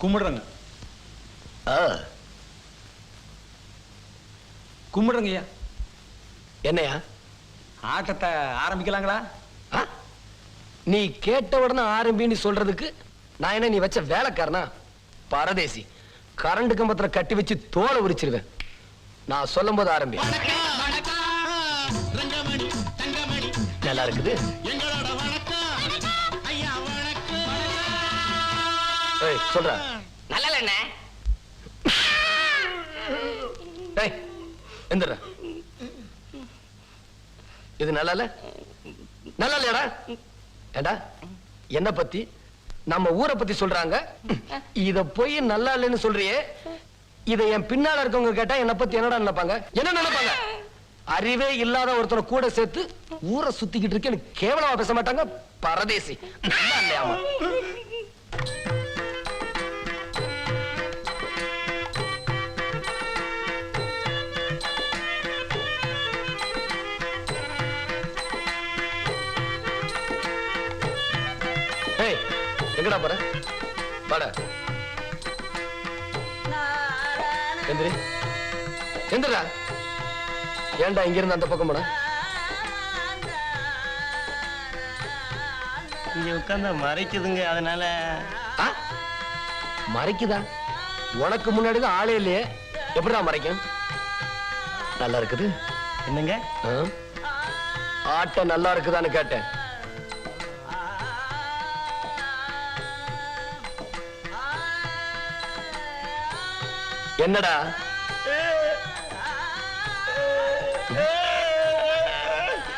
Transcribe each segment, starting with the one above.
கும்பிடுறேங்க. ஆ, கும்பிடுறேங்க ஐயா. என்னையா? ஆட்டத்தை ஆரம்பிக்கலாங்களா? ஆ? நீ கேட்ட உடனே ஆரம்பின்னு சொல்றதுக்கு நான் என்ன நீ வச்ச வேலைக்காரனா? பரதேசி கரண்ட் கம்பத்துல கட்டி வச்சு தோலை உரிச்சிருவேன். நான் சொல்லும் போது ஆரம்பி நல்லா இருக்குது. சொல்ற. நல்ல என்ன எந்திர. இது நல்லா இல்ல நல்லா இல்லையாடா ஏண்டா என்ன பத்தி? நம்ம ஊரை பத்தி சொல்றாங்க. இத போய் நல்லா இல்லைன்னு சொல்றியே. இத என் பின்னால இருக்கவங்க கேட்டா என்ன பத்தி என்னடா நினைப்பாங்க? என்ன நினைப்பாங்க? அறிவே இல்லாத ஒருத்தனை கூட சேர்த்து ஊரை சுத்திக்கிட்டு இருக்கேன்னு கேவலமா பேச மாட்டாங்க. பரதேசி. நல்லா இல்லையாமா எங்கடா போற? வாடா. எந்திரி. எந்திரா ஏன்டா இங்க இருந்து அந்த பக்கம் போன இங்க உட்கார்ந்தா மறைக்குதுங்க அதனால? மறைக்குதா? உனக்கு முன்னாடி தான் ஆளே இல்லையே. எப்படிடா மறைக்கும்? நல்லா இருக்குது? என்னங்க? ஆட்டம் நல்லா இருக்குதான்னு கேட்டேன். என்னடா?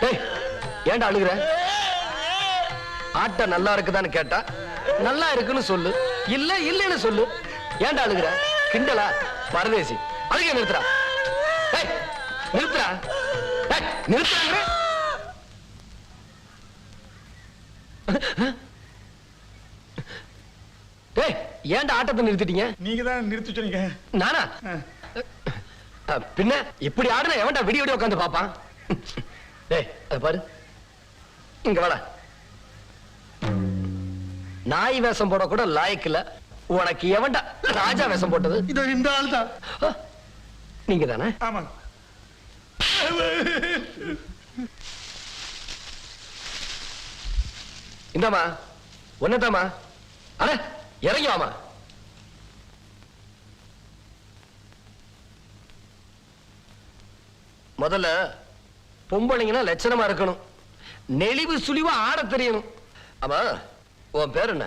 ஏய், ஏன்டா அழுகுற? ஆட்டம் நல்லா இருக்குதான்னு கேட்டா நல்லா இருக்குன்னு சொல்லு. இல்ல இல்லன்னு சொல்லு. ஏன்டா அழுகுற? கிண்டலா? பரதேசி. அழுக நிறுத்துறா நிறுத்துறா நிறுத்துறாங்க ஏய் ஏன்டா ஆட்டத்தை நிறுத்திட்டீங்க? நீங்க தான் நிறுத்தி சொன்னீங்க நானா? பின்ன இப்படி ஆடுன எவன்டா விடிய விடிய உட்காந்து பாப்பான் டேய் அது பாரு. இங்க வாடா. நாய் வேஷம் போட கூட லாயக்கு இல்ல. உனக்கு எவன்டா ராஜா வேஷம் போட்டது? இதோ இந்த ஆள் தான் நீங்க தானே ஆமாங்க. இந்தாமா ஒன்னதாமா அட. இறங்கி வாமா. முதல்ல பொம்பளைங்கன்னா லட்சணமா இருக்கணும். நெளிவு சுழிவா ஆட தெரியணும். ஆமா உன் பேர் என்ன?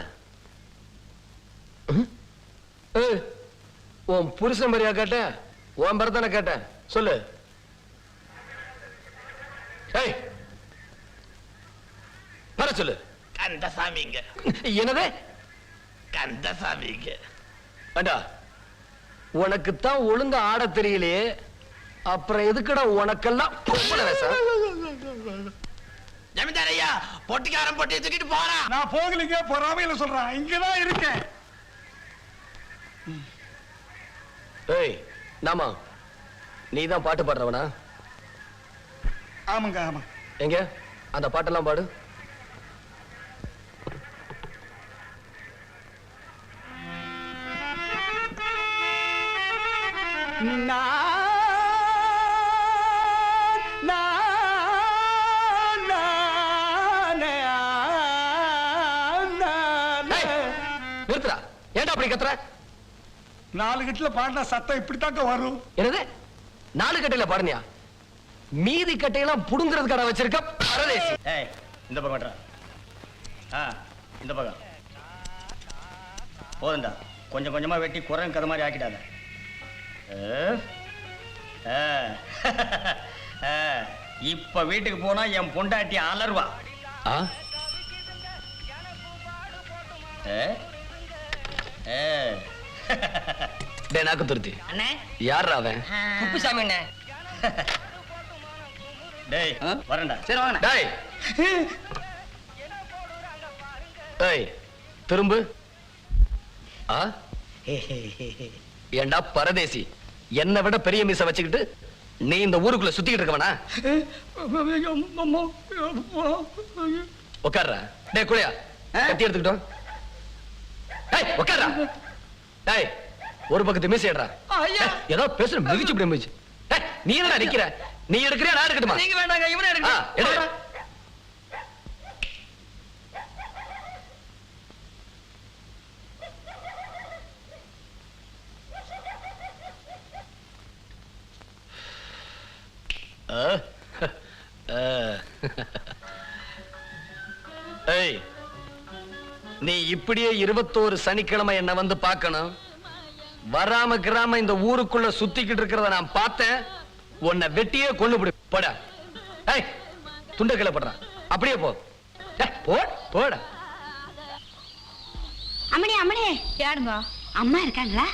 உன் புருஷன் மாதிரியா கேட்டேன்? உன் பேர் தானே கேட்டேன்? சொல்லு. வர சொல்லு. கந்தசாமிங்க என்னது? கந்தசாமிங்க அண்டா உனக்கு தான் ஒழுங்கா ஆட தெரியலையே. அப்புறம் எதுக்குடா உனக்கெல்லாம் ஜமீன்தார் ஐயா பொட்டிக்காரன் பொட்டியை தூக்கிட்டு போறான் நான் போகலைங்க பொறாமையில சொல்றேன். இங்கதான் இருக்கேன். ஏய் நாமா நீ தான் பாட்டு பாடுறவனா? ஆமாங்க ஆமா. எங்க? அந்த பாட்டெல்லாம் பாடு. நிறுத்துடா. ஏன்டா அப்படி கத்துற? நாலு கட்டுல பாடினா சத்தம் இப்படித்தாங்க வரும். என்னது? நாலு கட்டையில பாடுனியா? மீதி கட்டையெல்லாம் புடுங்குறது கடை வச்சிருக்க பரதேசி. ஏய் இந்த பக்கம். ஆ இந்த பக்கம். போதுண்டா கொஞ்சம் கொஞ்சமா வெட்டி குரங்கு கதை மாதிரி ஆக்கிட்டாங்க. இப்ப வீட்டுக்கு போனா என் பொண்டாட்டி அலர்வா. நாக்கு துருத்தி? அண்ணே. யார் அவன்? குப்புசாமி அண்ணே. டேய் வரேன்டா. சரி வாங்கண்ணே. டேய். ஏய் திரும்பு. ஆ? ஏண்டா பரதேசி? என்னை விட பெரிய மீச வச்சுக்கிட்டு நீ இந்த ஊருக்குள்ள சுத்திக்கிட்டு இருக்கவனா? உட்கார்றா டேய் குளியா. கத்தி எடுத்துக்கிட்டோம். ஏய் உட்கார்றா டேய் ஒரு பக்கத்து மீசையடா ஐயா. ஏதோ பேசுற மிதிச்சு இப்படி மிதிச்சு. நீ என்னடா நிக்கிற? நீ எடுக்கிறியா நான் எடுக்கட்டுமா? நீங்க வேண்டாங்க இவனே ஆ, எடு. எடுங்க ஆ. ஆ. ஏய் நீ இப்படியே இருபத்தோரு சனிக்கிழமை என்ன வந்து பார்க்கணும். வராம கிராம இந்த ஊருக்குள்ள சுத்திக்கிட்டு இருக்கிறத நான் பார்த்தேன். உன்னை வெட்டியே கொண்டு விடு போடா. ஏய் துண்ட கிளப்படுறான் அப்படியே போ. ஏய், போ போடா. அம்மணி அம்மணி ஏனுங்க அம்மா இருக்காங்களா?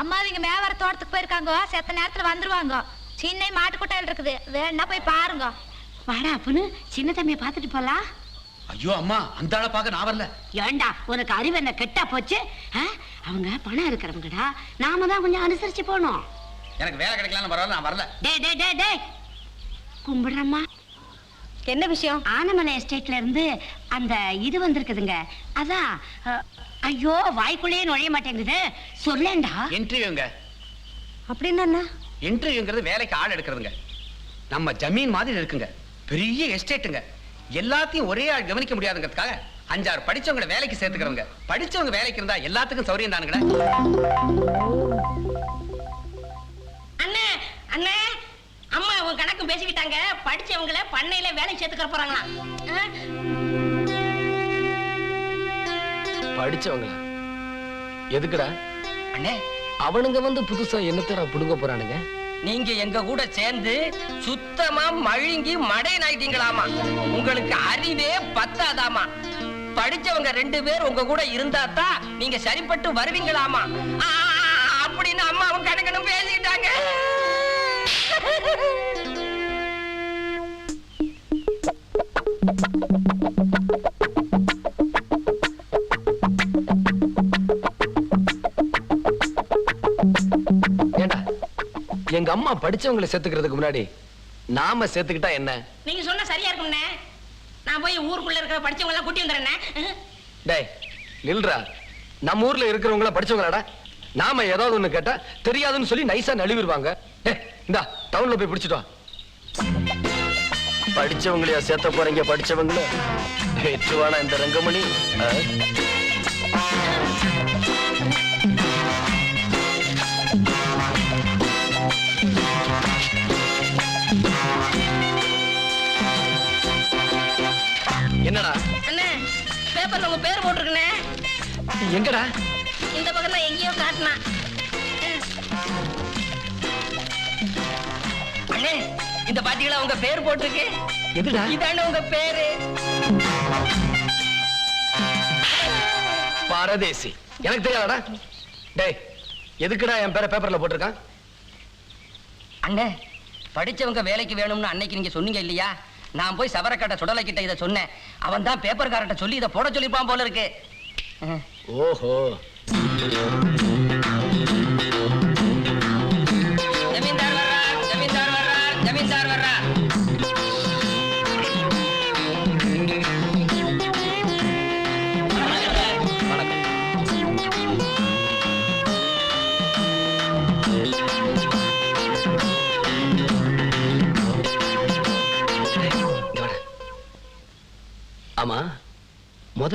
அம்மா இங்க மேவர தோட்டத்துக்கு போயிருக்காங்க. செத்த நேரத்துல வந்துருவாங்க. சின்ன மாட்டுக்கொட்டையில் இருக்குது. வேணா போய் பாருங்க. வாடா அப்புன்னு சின்ன தம்பியை பார்த்துட்டு போலாம். ஐயோ அம்மா அந்த ஆளை பார்க்க நான் வரல. ஏண்டா உனக்கு அறிவு என்ன கெட்டா போச்சு? ஆ? அவங்க பணம் இருக்கிறவங்கடா. நாம தான் கொஞ்சம் அனுசரிச்சு போகணும். எனக்கு வேலை கிடைக்கலாம்னு பரவாயில்ல நான் வரல. டே டே டே டே கும்பிடுறம்மா. என்ன விஷயம்? ஆனமலை எஸ்டேட்ல இருந்து அந்த இது வந்திருக்குதுங்க. அதான் ஐயோ வாய்க்குள்ளேயே நுழைய மாட்டேங்குது. சொல்லேன்டா. இன்டர்வியூங்க அப்படின்னு என்ன? இன்டர்வியூங்கிறது வேலைக்கு ஆள் எடுக்கிறதுங்க. நம்ம ஜமீன் மாதிரி இருக்குங்க. பெரிய எஸ்டேட்டுங்க. எல்லாத்தையும் ஒரே ஆள் கவனிக்க முடியாதுங்கிறதுக்காக அஞ்சாறு படிச்சவங்களை வேலைக்கு சேர்த்துக்கிறவங்க. படிச்சவங்க வேலைக்கு இருந்தா எல்லாத்துக்கும் சௌரியம் தானுங்களே. அண்ணே அண்ணே அம்மா உன் கணக்கு பேசிக்கிட்டாங்க. படிச்சவங்கள பண்ணையில வேலை சேர்த்துக்க போறாங்களாம்? படிச்சவங்களா? எதுக்குடா? அண்ணே அவனுங்க வந்து புதுசா என்னத்தடா புடுங்க போறானுங்க? நீங்க எங்க கூட சேர்ந்து சுத்தமா மழுங்கி மடையன் ஆயிட்டீங்களாமா? உங்களுக்கு அறிவே பத்தாதாமா? படிச்சவங்க ரெண்டு பேர் உங்க கூட இருந்தா தான் நீங்க சரிப்பட்டு வருவீங்களாமா? ஆ, அப்படின்னு அம்மாவும் கணக்கனும் பேசிக்கிட்டாங்க எங்க அம்மா படிச்சவங்களை சேர்த்துக்கிறதுக்கு முன்னாடி நாம சேர்த்துக்கிட்டா என்ன? நீங்க சொன்னா சரியா இருக்கும்ண்ணே நான் போய் ஊருக்குள்ள இருக்கிற படிச்சவங்க எல்லாம் கூட்டி வந்துடுறேண்ணே டேய் நில்றா. நம்ம ஊர்ல இருக்கிறவங்கள படிச்சவங்களாடா. நாம ஏதாவது ஒண்ணு கேட்டா தெரியாதுன்னு சொல்லி நைஸா நழுவிடுவாங்க. இந்தா டவுன்ல போய் பிடிச்சிட்டு வா. படிச்சவங்களையா சேர்த்த போறீங்க படிச்சவங்கள? வெற்றுவானா இந்த ரங்கமணி. பேப்பர்ல உங்க பேர் போட்டிருக்குண்ணே. எங்கடா? இந்த பக்கம் தான் எங்கேயோ காட்டினா. அண்ணே இந்த பாத்தீங்களா உங்க பேர் போட்டிருக்கு? எதுடா? இதானே உங்க பேரு. பாரதேசி. எனக்கு தெரியாதடா? டேய் எதுக்குடா என் பேரை பேப்பர்ல போட்டிருக்கான்? அண்ணே படிச்சவங்க வேலைக்கு வேணும்னு அன்னைக்கு நீங்க சொன்னீங்க இல்லையா? நான் போய் சவரக்கட்ட சுடலை கிட்ட இதை சொன்னேன். அவன் தான் பேப்பர்காரட்ட சொல்லி இதை போட சொல்லிப்பான் போல இருக்கு. ஓஹோ.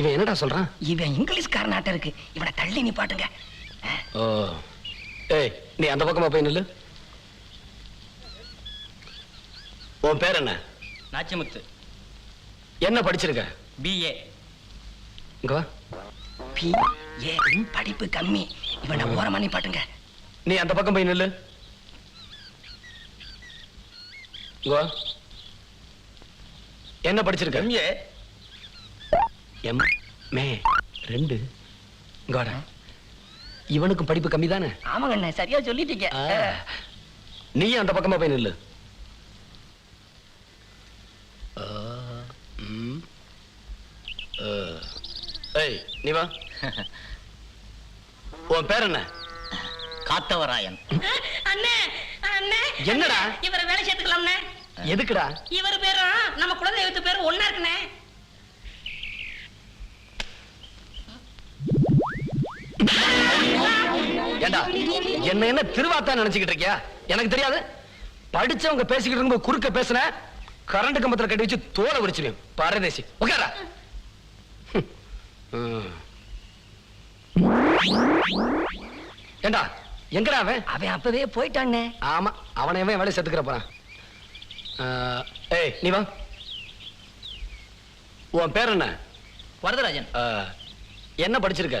இவன் என்னடா சொல்றான்? இவன் இங்கிலீஷ்காரனாட்ட இருக்கு. இவனை தள்ளி நிப்பாட்டுங்க ஓ. ஏய் நீ அந்த பக்கமா போய் நில்லு. உன் பேர் என்ன? நாச்சிமுத்து. என்ன படிச்சிருக்க? பிஏ இங்க வா. பி ஏ படிப்பு கம்மி. இவனை ஓரமா நிப்பாட்டுங்க நீ அந்த பக்கம் போய் நில்லு. இங்க வா. என்ன படிச்சிருக்க? எம்ஏ எம் மே ரெண்டு. வாடா இவனுக்கும் படிப்பு கம்மி தானே ஆமாங்க அண்ணே சரியா சொல்லிட்டீங்க. நீ அந்த பக்கமா போய் நில்லு. ஏய் நீ வா. உன் பேர் என்ன? காத்தவராயன். அண்ணே அண்ணே. என்னடா? இவரை வேலை சேர்த்துக்கலாம்ண்ணே எதுக்குடா? இவர் பேரும் நம்ம குலதெய்வத்து பேரும் ஒண்ணா இருக்குண்ணே. ஏண்டா என்ன என்ன திருவாத்தா நினைச்சுக்கிட்டு இருக்கியா? எனக்கு தெரியாது. படிச்சவங்க பேசிக்கிட்டு இருக்கும்போது குறுக்க பேசுன கரண்ட் கம்பத்துல கட்டி வச்சு தோலை உரிச்சிருவேன் பரதேசி. உட்காரா ஏண்டா எங்கடா அவன்? அவன் அப்பவே போயிட்டானே. ஆமா அவனை எவன் வேலை செத்துக்கிற போறான். ஏய் நீ வா. உன் பேர் என்ன? வரதராஜன். என்ன படிச்சிருக்க?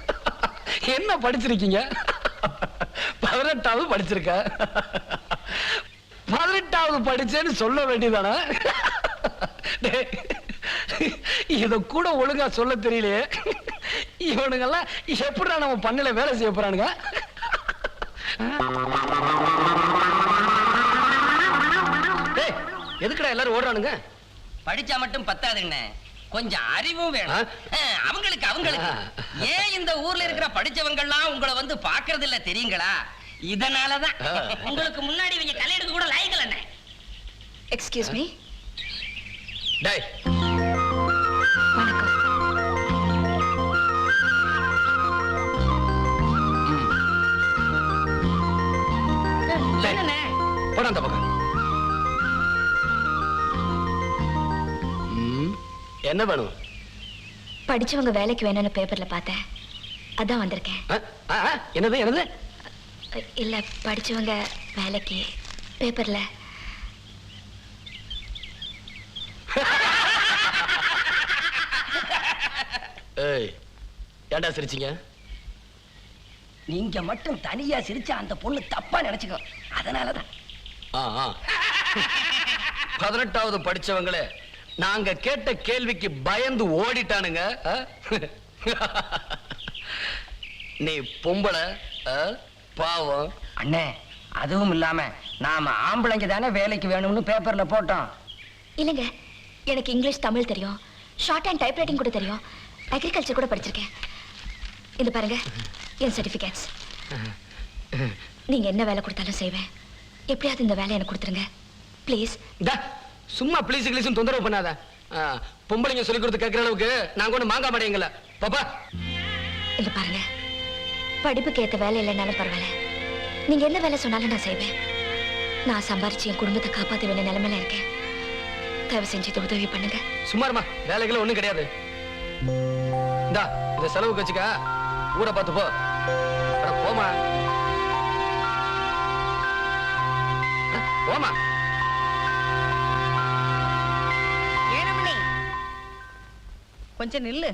என்ன படிச்சிருக்கீங்க? பதினெட்டாவது படிச்சிருக்க. பதினெட்டாவது படிச்சேன்னு சொல்ல வேண்டியதானே? இத கூட ஒழுங்கா சொல்ல தெரியலையே. இவனுங்கெல்லாம் எப்படிடா நம்ம பண்ணல வேலை செய்ய போறானுங்க? எதுக்குடா எல்லாரும் ஓடுறானுங்க? படிச்சா மட்டும் பத்தாதுங்கண்ணே. கொஞ்சம் அறிவும் வேணும். அவங்களுக்கு அவங்களுக்கு. ஏன் இந்த ஊர்ல இருக்கிற படிச்சவங்க எல்லாம் உங்களை வந்து பாக்குறது இல்ல தெரியுங்களா? இதனாலதான். உங்களுக்கு முன்னாடி இவங்க தலையெடுக்க கூட லாய்க்கல எக்ஸ்கியூஸ் மீ டேய் என்ன வேணும்? படிச்சவங்க வேலைக்கு வேணும்னு பேப்பர்ல பார்த்தேன். அதான் வந்திருக்கேன். என்னது என்னது? இல்ல படிச்சவங்க வேலைக்கு பேப்பர்ல ஏய் ஏன்டா சிரிச்சீங்க? நீங்க மட்டும் தனியா சிரிச்சா அந்த பொண்ணு தப்பா நினைச்சுக்கோ அதனாலதான். பதினெட்டாவது படிச்சவங்களே நாங்க கேட்ட கேள்விக்கு பயந்து ஓடிட்டானுங்க ஆ? நீ பொம்பளை ஆ? பாவம். அண்ணே அதுவும் இல்லாம நாம ஆம்பளைங்க தானே வேலைக்கு வேணும்னு பேப்பர்ல போட்டோம். இல்லைங்க எனக்கு இங்கிலீஷ் தமிழ் தெரியும். ஷார்ட் அண்ட் டைப்ரைட்டிங் கூட தெரியும். அக்ரிகல்ச்சர் கூட படிச்சிருக்கேன். இது பாருங்க என் சர்டிஃபிகேட்ஸ் நீங்க என்ன வேலை கொடுத்தாலும் செய்வேன். எப்படியாவது இந்த வேலையை எனக்கு கொடுத்துருங்க. ப்ளீஸ் இந்தா, சும்மா ப்ளீஸ் கிளீஸும் தொந்தரவு பண்ணாத. பொம்பளைங்க சொல்லி கொடுத்து கேட்கிற அளவுக்கு நாங்க ஒண்ணு மாங்கா மாட்டேங்கல பாப்பா. இங்க பாருங்க. படிப்புக்கு ஏத்த வேலை இல்லைனாலும் பரவாயில்ல. நீங்க என்ன வேலை சொன்னாலும் நான் செய்வேன். நான் சம்பாரிச்சு என் குடும்பத்தை காப்பாத்த வேண்டிய நிலைமையில இருக்கேன். தயவு செஞ்சு இது உதவி பண்ணுங்க. சும்மா இருமா. வேலைகள் ஒண்ணும் கிடையாது. இந்தா இத செலவுக்கு வச்சுக்க ஊரை பார்த்து போ. அட, போமா போமா கொஞ்சம் நில்லு.